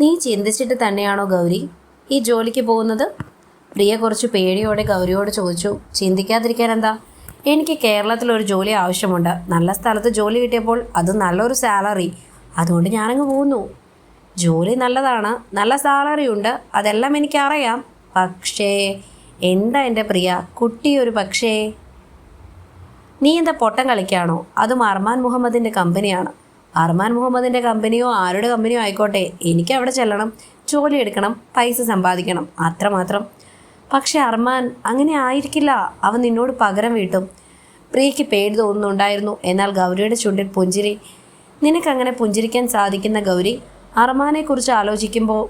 നീ ചിന്തിച്ചിട്ട് തന്നെയാണോ ഗൗരി? ഈ ജോലിക്ക് പോകുന്നത്? പ്രിയ കുറച്ച് പേടിയോടെ ഗൗരിയോട് ചോദിച്ചു ചിന്തിക്കാതിരിക്കാൻ എന്താ? എനിക്ക് കേരളത്തിൽ ഒരു ജോലി ആവശ്യമുണ്ട്. നല്ല സ്ഥലത്ത് ജോലി കിട്ടിയപ്പോൾ അത് നല്ലൊരു സാലറി. അതുകൊണ്ട് ഞാനങ്ങ് പോകുന്നു. ജോലി നല്ലതാണ്. നല്ല സാലറി ഉണ്ട്. അതെല്ലാം എനിക്കറിയാം. പക്ഷേ എന്താ എന്റെ പ്രിയ? കുട്ടി ഒരു പക്ഷേ. നീ എന്താ പൊട്ടം കളിക്കാണോ? അതും അർമാൻ മുഹമ്മദിന്റെ കമ്പനിയാണ്. അർമാൻ മുഹമ്മദിന്റെ കമ്പനിയോ ആരുടെ കമ്പനിയോ ആയിക്കോട്ടെ എനിക്ക് അവിടെ ചെല്ലണം ജോലി എടുക്കണം പൈസ സമ്പാദിക്കണം അത്രമാത്രം പക്ഷേ അർമാൻ അങ്ങനെ ആയിരിക്കില്ല. അവൻ നിന്നോട് പകരം വീട്ടും. പ്രിയയ്ക്ക് പേടി തോന്നുന്നുണ്ടായിരുന്നു. എന്നാൽ ഗൗരിയുടെ ചുണ്ടിൽ പുഞ്ചിരി. നിനക്കങ്ങനെ പുഞ്ചിരിക്കാൻ സാധിക്കുന്ന ഗൗരി അർമാനെക്കുറിച്ച് ആലോചിക്കുമ്പോൾ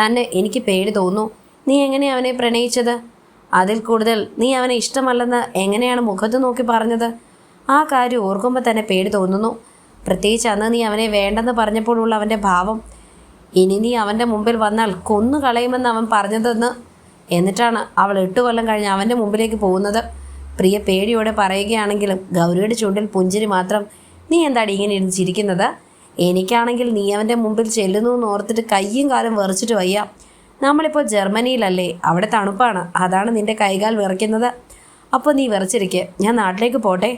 തന്നെ എനിക്ക് പേടി തോന്നുന്നു. നീ എങ്ങനെ അവനെ പ്രണയിച്ചത്? അതിൽ കൂടുതൽ നീ അവനെ ഇഷ്ടമല്ലെന്ന് എങ്ങനെയാണ് മുഖത്ത് നോക്കി പറഞ്ഞത്? ആ കാര്യം ഓർക്കുമ്പോൾ തന്നെ പേടി തോന്നുന്നു. പ്രത്യേകിച്ച് അന്ന് നീ അവനെ വേണ്ടെന്ന് പറഞ്ഞപ്പോഴുള്ള അവന്റെ ഭാവം ഇനി നീ അവന്റെ മുമ്പിൽ വന്നാൽ കൊന്നു കളയുമെന്ന് അവൻ പറഞ്ഞതെന്ന് എന്നിട്ടാണ് അവൾ എട്ട് കൊല്ലം കഴിഞ്ഞ് അവന്റെ മുമ്പിലേക്ക് പോകുന്നത്. പ്രിയ പേടിയോടെ പറയുകയാണെങ്കിലും ഗൗരിയുടെ ചുണ്ടിൽ പുഞ്ചിരി മാത്രം നീ എന്താടി ഇങ്ങനെ ഇരുന്ന് ചിരിക്കുന്നത്? എനിക്കാണെങ്കിൽ നീ അവന്റെ മുമ്പിൽ ചെല്ലുന്നു എന്ന് ഓർത്തിട്ട് കയ്യും കാലും വെറിച്ചിട്ട് വയ്യ. നമ്മളിപ്പോൾ ജർമ്മനിയിലല്ലേ അവിടെ തണുപ്പാണ് അതാണ് നിന്റെ കൈകാൽ വിറയ്ക്കുന്നത്. അപ്പോൾ നീ വിറച്ചിരിക്കേ ഞാൻ നാട്ടിലേക്ക് പോട്ടെ?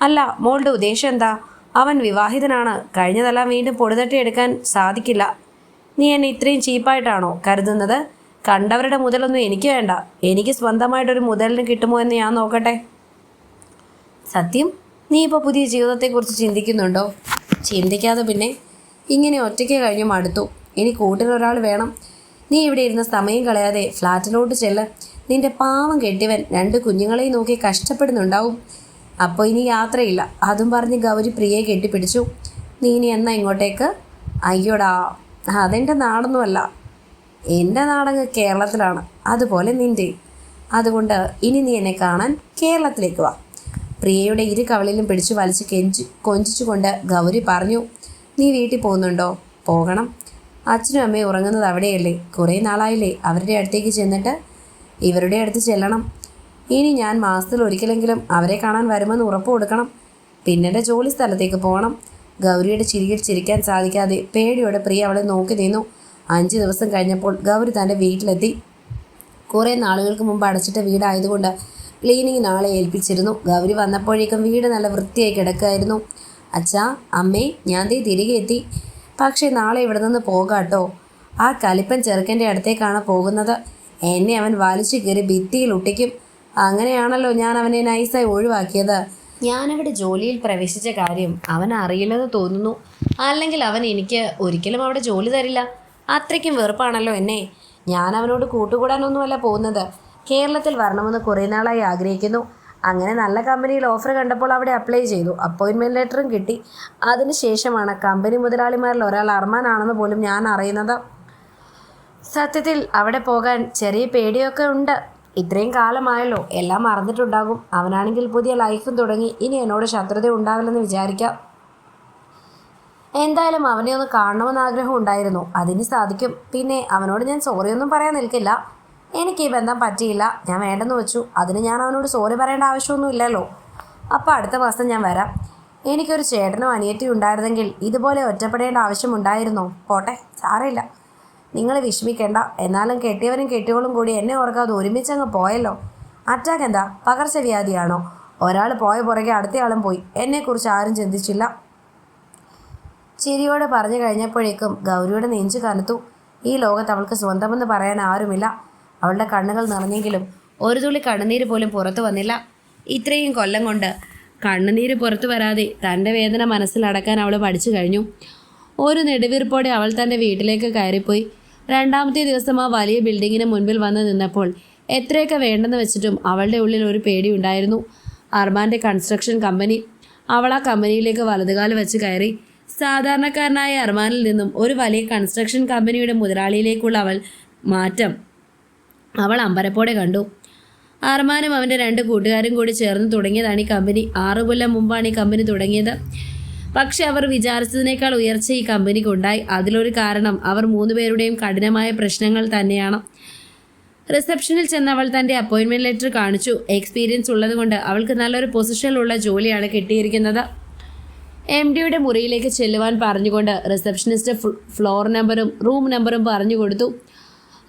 അല്ല മോളുടെ ഉദ്ദേശം എന്താ? അവൻ വിവാഹിതനാണ്. കഴിഞ്ഞതെല്ലാം വീണ്ടും പൊടിതട്ടി എടുക്കാൻ സാധിക്കില്ല. നീ എന്നെ ഇത്രയും ചീപ്പായിട്ടാണോ കരുതുന്നത്? കണ്ടവരുടെ മുതലൊന്നും എനിക്ക് വേണ്ട. എനിക്ക് സ്വന്തമായിട്ടൊരു മുതലിന് കിട്ടുമോ എന്ന് ഞാൻ നോക്കട്ടെ. സത്യം? നീ ഇപ്പോൾ പുതിയ ജീവിതത്തെക്കുറിച്ച് ചിന്തിക്കുന്നുണ്ടോ? ചിന്തിക്കാതെ പിന്നെ ഇങ്ങനെ ഒറ്റയ്ക്ക് കഴിഞ്ഞു മടുത്തു. ഇനി കൂട്ടിനൊരാൾ വേണം. നീ ഇവിടെ ഇരുന്ന സമയം കളയാതെ ഫ്ലാറ്റിലോട്ട് ചെല്ല്. നിന്റെ പാവം കെട്ടിവൻ രണ്ട് കുഞ്ഞുങ്ങളെയും നോക്കി കഷ്ടപ്പെടുന്നുണ്ടാവും. അപ്പോൾ ഇനി യാത്രയില്ല. അതും പറഞ്ഞ് ഗൗരി പ്രിയയെ കെട്ടിപ്പിടിച്ചു. നീ ഇനി എന്നാ ഇങ്ങോട്ടേക്ക്? അയ്യോടാ അതെന്റെ നാടൊന്നുമല്ല. എന്റെ നാടങ്ങ് കേരളത്തിലാണ്. അതുപോലെ നിന്റെ അതുകൊണ്ട് ഇനി നീ എന്നെ കാണാൻ കേരളത്തിലേക്ക് വാ. പ്രിയയുടെ ഇരു കവളിലും പിടിച്ചു വലിച്ച് കെഞ്ചി കൊഞ്ചിച്ചുകൊണ്ട് ഗൗരി പറഞ്ഞു നീ വീട്ടിൽ പോകുന്നുണ്ടോ? പോകണം. അച്ഛനും അമ്മയും ഉറങ്ങുന്നത് അവിടെയല്ലേ? കുറേ നാളായില്ലേ അവരുടെ അടുത്തേക്ക് ചെന്നിട്ട്? ഇവരുടെ അടുത്ത് ചെല്ലണം. ഇനി ഞാൻ മാസത്തിൽ ഒരിക്കലെങ്കിലും അവരെ കാണാൻ വരുമെന്ന് ഉറപ്പ് കൊടുക്കണം. പിന്നെ എന്റെ ജോലി സ്ഥലത്തേക്ക് പോകണം. ഗൗരിയുടെ ചിരിയിൽ ചിരിക്കാൻ സാധിക്കാതെ പേടിയോടെ പ്രിയ അവളെ നോക്കി നിന്നു. അഞ്ച് ദിവസം കഴിഞ്ഞപ്പോൾ ഗൗരി തന്റെ വീട്ടിലെത്തി. കുറേ നാളുകൾക്ക് മുമ്പ് അടച്ചിട്ട വീടായതുകൊണ്ട് ക്ലീനിങ് നാളെ ഏൽപ്പിച്ചിരുന്നു. ഗൗരി വന്നപ്പോഴേക്കും വീട് നല്ല വൃത്തിയായി കിടക്കുമായിരുന്നു. അച്ഛാ അമ്മേ ഞാൻ ദേ തിരികെ എത്തി. പക്ഷേ നാളെ ഇവിടെ നിന്ന് പോകാട്ടോ. ആ കലിപ്പൻ ചെറുക്കന്റെ അടുത്തേക്കാണ് പോകുന്നത്. എന്നെ അവൻ വലിച്ചു കയറി ഭിത്തിയിൽ ഒട്ടിക്കും. അങ്ങനെയാണല്ലോ ഞാൻ അവനെ നൈസായി ഒഴിവാക്കിയത്. ഞാനവിടെ ജോലിയിൽ പ്രവേശിച്ച കാര്യം അവൻ അറിയില്ലെന്ന് തോന്നുന്നു. അല്ലെങ്കിൽ അവൻ എനിക്ക് ഒരിക്കലും അവിടെ ജോലി തരില്ല. അത്രയ്ക്കും വെറുപ്പാണല്ലോ എന്നെ. ഞാൻ അവനോട് കൂട്ടുകൂടാനൊന്നുമല്ല പോകുന്നത്. കേരളത്തിൽ വരണമെന്ന് കുറേ നാളായി ആഗ്രഹിക്കുന്നു. അങ്ങനെ നല്ല കമ്പനിയിൽ ഓഫർ കണ്ടപ്പോൾ അവിടെ അപ്ലൈ ചെയ്തു. അപ്പോയിൻമെന്റ് ലെറ്ററും കിട്ടി. അതിനുശേഷമാണ് കമ്പനി മുതലാളിമാരിൽ ഒരാൾ അർമാനാണെന്ന് പോലും ഞാൻ അറിയുന്നത്. സത്യത്തിൽ അവിടെ പോകാൻ ചെറിയ പേടിയൊക്കെ ഉണ്ട്. ഇത്രയും കാലമായല്ലോ എല്ലാം മറന്നിട്ടുണ്ടാകും. അവനാണെങ്കിൽ പുതിയ ലൈഫും തുടങ്ങി. ഇനി എന്നോട് ശത്രുത ഉണ്ടാവില്ലെന്ന് വിചാരിക്കാം. എന്തായാലും അവനെ ഒന്ന് കാണണമെന്ന് ആഗ്രഹം ഉണ്ടായിരുന്നു. അതിന് സാധിക്കും. പിന്നെ അവനോട് ഞാൻ സോറിയൊന്നും പറയാൻ നിൽക്കില്ല. എനിക്ക് ഈ ബന്ധം പറ്റിയില്ല. ഞാൻ വേണ്ടെന്ന് വെച്ചു. അതിന് ഞാൻ അവനോട് സോറി പറയേണ്ട ആവശ്യമൊന്നും ഇല്ലല്ലോ. അപ്പോൾ അടുത്ത മാസം ഞാൻ വരാം. എനിക്കൊരു ചേട്ടനോ അനിയറ്റി ഉണ്ടായിരുന്നെങ്കിൽ ഇതുപോലെ ഒറ്റപ്പെടേണ്ട ആവശ്യമുണ്ടായിരുന്നോ പോട്ടെ സാരമില്ല. നിങ്ങൾ വിഷമിക്കേണ്ട. എന്നാലും കെട്ടിയവനും കെട്ടിയവളും കൂടി എന്നെ ഓർക്കാതെ ഒരുമിച്ച് അങ്ങ് പോയല്ലോ. അറ്റാക്ക് എന്താ? പകർച്ചവ്യാധിയാണോ? ഒരാൾ പോയ പുറകെ അടുത്തയാളും പോയി. എന്നെക്കുറിച്ച് ആരും ചിന്തിച്ചില്ല. ചിരിയോടെ പറഞ്ഞു കഴിഞ്ഞപ്പോഴേക്കും ഗൗരിയുടെ നെഞ്ചു കനത്തു. ഈ ലോകത്ത് അവൾക്ക് സ്വന്തമെന്ന് പറയാൻ ആരുമില്ല. അവളുടെ കണ്ണുകൾ നിറഞ്ഞെങ്കിലും ഒരു തുള്ളി കണ്ണുനീര് പോലും പുറത്തു വന്നില്ല. ഇത്രയും കൊല്ലം കൊണ്ട് കണ്ണുനീര് പുറത്തു വരാതെ തന്റെ വേദന മനസ്സിലടക്കാൻ അവൾ പഠിച്ചു കഴിഞ്ഞു. ഒരു നെടുവീർപ്പോടെ അവൾ തന്റെ വീട്ടിലേക്ക് കയറിപ്പോയി. രണ്ടാമത്തെ ദിവസം ആ വലിയ ബിൽഡിങ്ങിന് മുൻപിൽ വന്ന് നിന്നപ്പോൾ എത്രയൊക്കെ വേണ്ടെന്ന് വെച്ചിട്ടും അവളുടെ ഉള്ളിൽ ഒരു പേടി ഉണ്ടായിരുന്നു. അർമാന്റെ കൺസ്ട്രക്ഷൻ കമ്പനി അവൾ ആ കമ്പനിയിലേക്ക് വലതുകാൽ വെച്ച് കയറി. സാധാരണക്കാരനായ അർമാനിൽ നിന്നും ഒരു വലിയ കൺസ്ട്രക്ഷൻ കമ്പനിയുടെ മുതലാളിയിലേക്കുള്ള അവൾ മാറ്റം അവൾ അമ്പരപ്പോടെ കണ്ടു. അർമാനും അവന്റെ രണ്ട് കൂട്ടുകാരും കൂടി ചേർന്ന് തുടങ്ങിയതാണ് ഈ കമ്പനി ആറു കൊല്ലം മുമ്പാണ് ഈ കമ്പനി തുടങ്ങിയത്. പക്ഷെ അവർ വിചാരിച്ചതിനേക്കാൾ ഉയർച്ച ഈ കമ്പനിക്കുണ്ടായി അതിലൊരു കാരണം അവർ മൂന്നുപേരുടെയും കഠിനമായ പ്രശ്നങ്ങൾ തന്നെയാണ്. റിസപ്ഷനിൽ ചെന്ന് അവൾ തന്റെ അപ്പോയിൻമെന്റ് ലെറ്റർ കാണിച്ചു. എക്സ്പീരിയൻസ് ഉള്ളതുകൊണ്ട് അവൾക്ക് നല്ലൊരു പൊസിഷനിലുള്ള ജോലിയാണ് കിട്ടിയിരിക്കുന്നത്. എം ഡിയുടെ മുറിയിലേക്ക് ചെല്ലുവാൻ പറഞ്ഞുകൊണ്ട് റിസപ്ഷനിസ്റ്റ് ഫ്ലോർ നമ്പറും റൂം നമ്പറും പറഞ്ഞു കൊടുത്തു.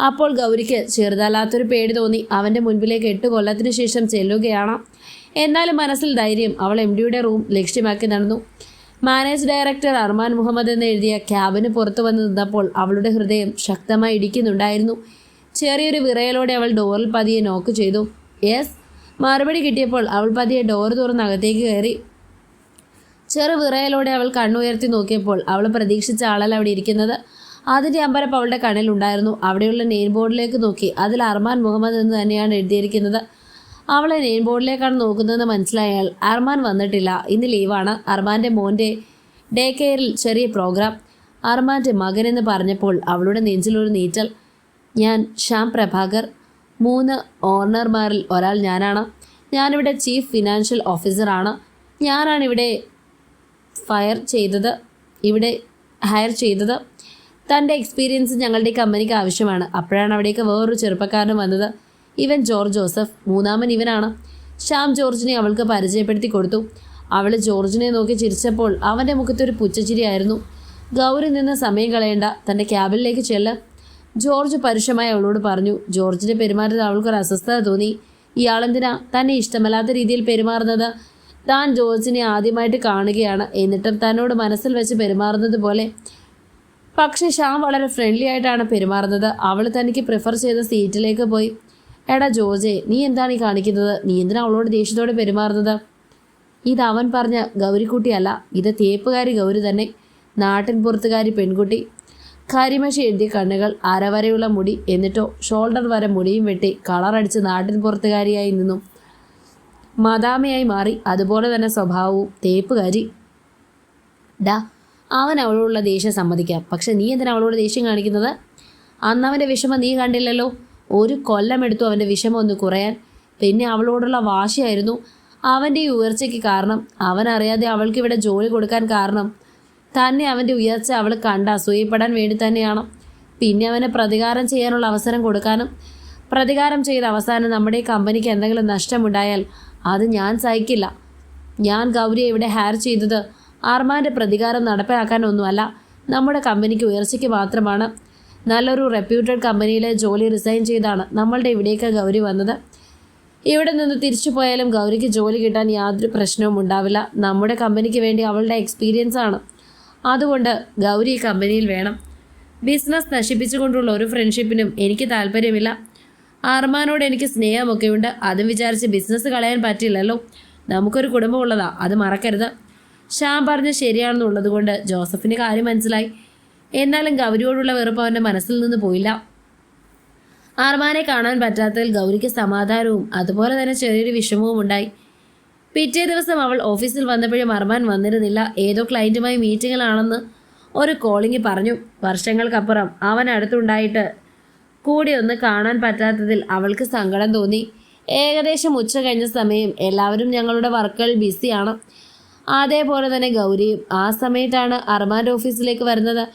അപ്പോൾ ഗൗരിക്ക് ചെറുതല്ലാത്തൊരു പേടി തോന്നി. അവന്റെ മുൻപിലേക്ക് എട്ട് കൊല്ലത്തിന് ശേഷം ചെല്ലുകയാണ്. എന്നാലും മനസ്സിൽ ധൈര്യം അവൾ എം ഡിയുടെ റൂം ലക്ഷ്യമാക്കി നടന്നു. മാനേജ് ഡയറക്ടർ അർമാൻ മുഹമ്മദ് എന്ന് എഴുതിയ ക്യാബിന് പുറത്തു വന്ന് നിന്നപ്പോൾ അവളുടെ ഹൃദയം ശക്തമായി ഇടിക്കുന്നുണ്ടായിരുന്നു. ചെറിയൊരു വിറയലോടെ അവൾ ഡോറിൽ പതിയെ നോക്ക് ചെയ്തു. യെസ് മറുപടി കിട്ടിയപ്പോൾ അവൾ പതിയെ ഡോർ തുറന്ന് അകത്തേക്ക് കയറി. ചെറു വിറയലോടെ അവൾ കണ്ണുയർത്തി നോക്കിയപ്പോൾ അവൾ പ്രതീക്ഷിച്ച ആളല്ല അവിടെ ഇരിക്കുന്നത്. അതിന്റെ അമ്പരപ്പ് അവളുടെ കണ്ണിലുണ്ടായിരുന്നു അവിടെയുള്ള നെയിൻ ബോർഡിലേക്ക് നോക്കി. അതിൽ അർമാൻ മുഹമ്മദ് എന്ന് തന്നെയാണ് എഴുതിയിരിക്കുന്നത്. അവളെ നെയിൻ ബോർഡിലേക്കാണ് നോക്കുന്നതെന്ന് മനസ്സിലായാൽ അർമാൻ വന്നിട്ടില്ല. ഇന്ന് ലീവാണ് അർമാന്റെ മോന്റെ ഡേ കെയറിൽ ചെറിയ പ്രോഗ്രാം അർമാന്റെ മകനെന്ന് പറഞ്ഞപ്പോൾ അവളുടെ നെഞ്ചിലൊരു നീറ്റൽ. ഞാൻ ശ്യാം പ്രഭാകർ. മൂന്ന് ഓണർമാരിൽ ഒരാൾ ഞാനാണ്. ഞാനിവിടെ ചീഫ് ഫിനാൻഷ്യൽ ഓഫീസറാണ് ഞാനാണിവിടെ ഫയർ ചെയ്തത്. ഇവിടെ ഹയർ ചെയ്തത്. തന്റെ എക്സ്പീരിയൻസ് ഞങ്ങളുടെ കമ്പനിക്ക് ആവശ്യമാണ്. അപ്പോഴാണ് അവിടേക്ക് വേറൊരു ചെറുപ്പക്കാരൻ വന്നത്. ഇവൻ ജോർജ് ജോസഫ് മൂന്നാമൻ ഇവനാണ്. ശ്യാം ജോർജിനെ അവൾക്ക് പരിചയപ്പെടുത്തി കൊടുത്തു. അവൾ ജോർജിനെ നോക്കി ചിരിച്ചപ്പോൾ അവന്റെ മുഖത്തൊരു പുച്ചച്ചിരിയായിരുന്നു ഗൗരി നിന്ന് സമയം കളയേണ്ട തന്റെ ക്യാബിനിലേക്ക് ചെല്ല്. ജോർജ് പരുഷമായി അവളോട് പറഞ്ഞു ജോർജിന്റെ പെരുമാറ്റത്തിൽ അവൾക്കൊരു അസ്വസ്ഥത തോന്നി. ഇയാളെന്തിനാ തന്നെ ഇഷ്ടമല്ലാത്ത രീതിയിൽ പെരുമാറുന്നത്? താൻ ജോർജിനെ ആദ്യമായിട്ട് കാണുകയാണ് എന്നിട്ടും തന്നോട് മനസ്സിൽ വെച്ച് പെരുമാറുന്നത് പോലെ. പക്ഷേ ശ്യാം വളരെ ഫ്രണ്ട്ലി ആയിട്ടാണ് പെരുമാറുന്നത്. അവൾ തനിക്ക് പ്രിഫർ ചെയ്ത സീറ്റിലേക്ക് പോയി. എടാ ജോജെ നീ എന്താണ് ഈ കാണിക്കുന്നത്? നീ എന്തിനാ അവളോട് ദേഷ്യത്തോടെ പെരുമാറുന്നത്? ഇത് അവൻ പറഞ്ഞ ഗൗരിക്കുട്ടിയല്ല. ഇത് തേപ്പുകാരി ഗൗരി തന്നെ. നാട്ടിൻ പുറത്തുകാരി പെൺകുട്ടി. കരിമഷി എഴുതിയ കണ്ണുകൾ അരവരെയുള്ള മുടി എന്നിട്ടോ ഷോൾഡർ വരെ മുടിയും വെട്ടി കളറടിച്ച് നാട്ടിൻ പുറത്തുകാരിയായി നിന്നും. മദാമയായി മാറി അതുപോലെ തന്നെ സ്വഭാവവും തേപ്പുകാരി. ഡാ അവൻ അവളോടുള്ള ദേഷ്യം സമ്മതിക്കാം. പക്ഷെ നീ എന്തിനാ അവളോട് ദേഷ്യം കാണിക്കുന്നത്? അന്നവന്റെ വിഷമം നീ കണ്ടില്ലല്ലോ. ഒരു കൊല്ലമെടുത്തു അവന്റെ വിഷമം ഒന്ന് കുറയാൻ. പിന്നെ അവളോടുള്ള വാശിയായിരുന്നു അവന്റെ ഈ ഉയർച്ചയ്ക്ക് കാരണം. അവനറിയാതെ അവൾക്ക് ഇവിടെ ജോലി കൊടുക്കാൻ കാരണം. തന്നെ അവന്റെ ഉയർച്ച അവൾ കണ്ട അസൂയപ്പെടാൻ വേണ്ടി തന്നെയാണ്. പിന്നെ അവനെ പ്രതികാരം ചെയ്യാനുള്ള അവസരം കൊടുക്കാനും പ്രതികാരം ചെയ്ത അവസാനം നമ്മുടെ കമ്പനിക്ക് എന്തെങ്കിലും നഷ്ടമുണ്ടായാൽ അത് ഞാൻ സഹിക്കില്ല. ഞാൻ ഗൗരിയെ ഇവിടെ ഹയർ ചെയ്തത് അർമാന്റെ പ്രതികാരം നടപ്പിലാക്കാനൊന്നുമല്ല നമ്മുടെ കമ്പനിക്ക് ഉയർച്ചയ്ക്ക് മാത്രമാണ്. നല്ലൊരു റെപ്യൂട്ടഡ് കമ്പനിയിലെ ജോലി റിസൈൻ ചെയ്താണ് നമ്മളുടെ ഇവിടേക്ക് ഗൗരി വന്നത്. ഇവിടെ നിന്ന് തിരിച്ചു പോയാലും ഗൗരിക്ക് ജോലി കിട്ടാൻ യാതൊരു പ്രശ്നവും ഉണ്ടാവില്ല. നമ്മുടെ കമ്പനിക്ക് വേണ്ടി അവളുടെ എക്സ്പീരിയൻസ് ആണ്. അതുകൊണ്ട് ഗൗരി കമ്പനിയിൽ വേണം. ബിസിനസ് നശിപ്പിച്ചുകൊണ്ടുള്ള ഒരു ഫ്രണ്ട്ഷിപ്പിനും എനിക്ക് താല്പര്യമില്ല. അർമാനോട് എനിക്ക് സ്നേഹമൊക്കെ ഉണ്ട് അതും വിചാരിച്ച് ബിസിനസ് കളയാൻ പറ്റില്ലല്ലോ. നമുക്കൊരു കുടുംബമുള്ളതാ. അത് മറക്കരുത്. ശ്യാം പറഞ്ഞ് ശരിയാണെന്നുള്ളത് കൊണ്ട് ജോസഫിന് കാര്യം മനസ്സിലായി. എന്നാലും ഗൗരിയോടുള്ള വെറുപ്പ് അവന്റെ മനസ്സിൽ നിന്ന് പോയില്ല. ആർമാനെ കാണാൻ പറ്റാത്തതിൽ ഗൗരിക്ക് സമാധാനവും അതുപോലെ തന്നെ ചെറിയൊരു വിഷമവും ഉണ്ടായി. പിറ്റേ ദിവസം അവൾ ഓഫീസിൽ വന്നപ്പോഴും അർമാൻ വന്നിരുന്നില്ല. ഏതോ ക്ലയന്റുമായി മീറ്റിങ്ങിലാണെന്ന് ഒരു കോളിംഗ് പറഞ്ഞു. വർഷങ്ങൾക്കപ്പുറം അവൻ അടുത്തുണ്ടായിട്ട് കൂടി ഒന്ന് കാണാൻ പറ്റാത്തതിൽ അവൾക്ക് സങ്കടം തോന്നി. ഏകദേശം ഉച്ച കഴിഞ്ഞ സമയം എല്ലാവരും ഞങ്ങളുടെ വർക്കുകൾ ബിസിയാണ് അതേപോലെ തന്നെ ഗൗരിയും ആ സമയത്താണ് അർമാന്റെ ഓഫീസിലേക്ക് വരുന്നത്.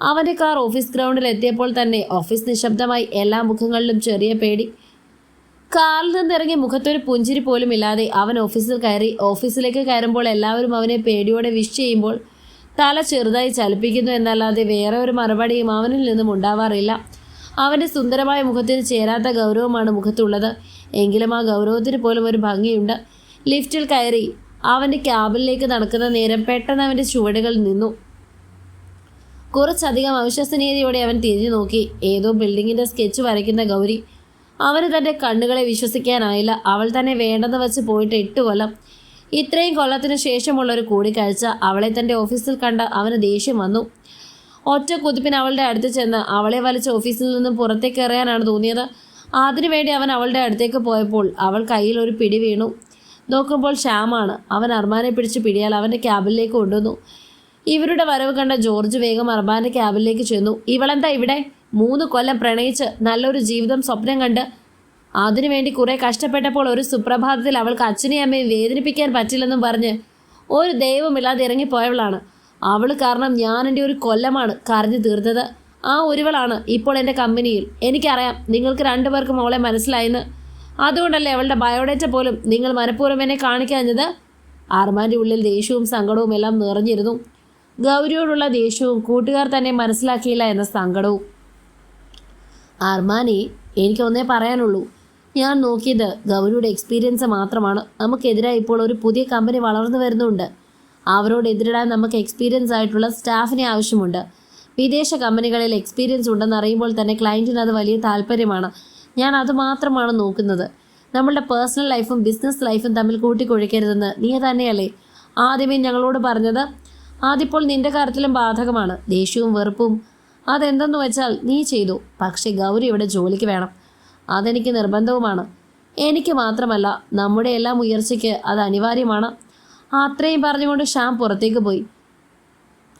അവന്റെ കാർ ഓഫീസ് ഗ്രൗണ്ടിൽ എത്തിയപ്പോൾ തന്നെ ഓഫീസ് നിശബ്ദമായി എല്ലാ മുഖങ്ങളിലും ചെറിയ പേടി. കാറിൽ നിന്നിറങ്ങി മുഖത്തൊരു പുഞ്ചിരി പോലും ഇല്ലാതെ അവൻ ഓഫീസിൽ കയറി. ഓഫീസിലേക്ക് കയറുമ്പോൾ എല്ലാവരും അവനെ പേടിയോടെ വിഷ് ചെയ്യുമ്പോൾ തല ചെറുതായി ചലിപ്പിക്കുന്നു എന്നല്ലാതെ വേറെ ഒരു മറുപടിയും അവനിൽ നിന്നും ഉണ്ടാവാറില്ല. അവന്റെ സുന്ദരമായ മുഖത്തിന് ചേരാത്ത ഗൗരവമാണ് മുഖത്തുള്ളത്. എങ്കിലും ആ ഗൗരവത്തിന് പോലും ഒരു ഭംഗിയുണ്ട്. ലിഫ്റ്റിൽ കയറി അവന്റെ ക്യാബിനിലേക്ക് നടക്കുന്ന നേരം പെട്ടെന്ന് അവന്റെ ചുവടുകൾ നിന്നു. കുറച്ചധികം അവിശ്വസനീയതയോടെ അവൻ തിരിഞ്ഞു നോക്കി. ഏതോ ബിൽഡിങ്ങിന്റെ സ്കെച്ച് വരയ്ക്കുന്ന ഗൗരി. അവന് തന്റെ കണ്ണുകളെ വിശ്വസിക്കാനായില്ല. അവൾ തന്നെ വേണ്ടെന്ന് വെച്ച് പോയിട്ട് എട്ട് കൊല്ലം. ഇത്രയും കൊല്ലത്തിന് ശേഷമുള്ള ഒരു കൂടിക്കാഴ്ച അവളെ തന്റെ ഓഫീസിൽ കണ്ട അവന് ദേഷ്യം വന്നു. ഒറ്റ കുതിപ്പിന് അവളുടെ അടുത്ത് ചെന്ന് അവളെ വലിച്ച് ഓഫീസിൽ നിന്നും പുറത്തേക്ക് എറിയാനാണ് തോന്നിയത്. അതിനുവേണ്ടി അവൻ അവളുടെ അടുത്തേക്ക് പോയപ്പോൾ അവൾ കയ്യിൽ ഒരു പിടി വീണു. നോക്കുമ്പോൾ ശ്യാമാണ്. അവൻ അർമാനെ പിടിച്ച് പിടിയാൽ അവന്റെ ക്യാബിലേക്ക് കൊണ്ടുവന്നു. ഇവരുടെ വരവ് കണ്ട ജോർജ് വേഗം അർമാന്റെ ക്യാബിലേക്ക് ചെന്നു. ഇവളെന്താ ഇവിടെ? മൂന്ന് കൊല്ലം പ്രണയിച്ച് നല്ലൊരു ജീവിതം സ്വപ്നം കണ്ട് അതിനുവേണ്ടി കുറെ കഷ്ടപ്പെട്ടപ്പോൾ ഒരു സുപ്രഭാതത്തിൽ അവൾക്ക് അച്ഛനെയും അമ്മയും വേദനിപ്പിക്കാൻ പറ്റില്ലെന്നും പറഞ്ഞ് ഒരു ദൈവമില്ലാതെ ഇറങ്ങിപ്പോയവളാണ്. അവൾ കാരണം ഞാൻ എന്റെ ഒരു കൊല്ലമാണ് കരഞ്ഞു തീർത്തത്. ആ ഒരുവളാണ് ഇപ്പോൾ എന്റെ കമ്പനിയിൽ. എനിക്കറിയാം നിങ്ങൾക്ക് രണ്ടുപേർക്കും അവളെ മനസ്സിലായെന്ന്. അതുകൊണ്ടല്ലേ അവളുടെ ബയോഡേറ്റ പോലും നിങ്ങൾ മനഃപൂർവം എന്നെ കാണിക്കാഞ്ഞത്? അർമാന്റെ ഉള്ളിൽ ദേഷ്യവും സങ്കടവും എല്ലാം നിറഞ്ഞിരുന്നു. ഗൗരിയോടുള്ള ദേഷ്യവും കൂട്ടുകാർ തന്നെ മനസ്സിലാക്കിയില്ല എന്ന സങ്കടവും. അർമാനെ എനിക്കൊന്നേ പറയാനുള്ളൂ. ഞാൻ നോക്കിയത് ഗൗരിയുടെ എക്സ്പീരിയൻസ് മാത്രമാണ്. നമുക്കെതിരായി ഇപ്പോൾ ഒരു പുതിയ കമ്പനി വളർന്നു വരുന്നുണ്ട്. അവരോട് എതിരിടാൻ നമുക്ക് എക്സ്പീരിയൻസ് ആയിട്ടുള്ള സ്റ്റാഫിനെ ആവശ്യമുണ്ട്. വിദേശ കമ്പനികളിൽ എക്സ്പീരിയൻസ് ഉണ്ടെന്ന് അറിയുമ്പോൾ തന്നെ ക്ലയന്റിന് അത് വലിയ താല്പര്യമാണ്. ഞാൻ അത് മാത്രമാണ് നോക്കുന്നത്. നമ്മളുടെ പേഴ്സണൽ ലൈഫും ബിസിനസ് ലൈഫും തമ്മിൽ കൂട്ടിക്കൊഴിക്കരുതെന്ന്. നീ തന്നെയല്ലേ? ആദ്യമേ ഞങ്ങളോട് പറഞ്ഞത് ആദ്യപ്പോൾ നിന്റെ കാര്യത്തിലും ബാധകമാണ് ദേഷ്യവും വെറുപ്പും. അതെന്തെന്ന് വെച്ചാൽ നീ ചെയ്തു പക്ഷേ ഗൗരി ഇവിടെ ജോലിക്ക് വേണം. അതെനിക്ക് നിർബന്ധവുമാണ്. എനിക്ക് മാത്രമല്ല നമ്മുടെ എല്ലാം ഉയർച്ചയ്ക്ക് അത് അനിവാര്യമാണ്. അത്രയും പറഞ്ഞുകൊണ്ട് ഷ്യാം പുറത്തേക്ക് പോയി.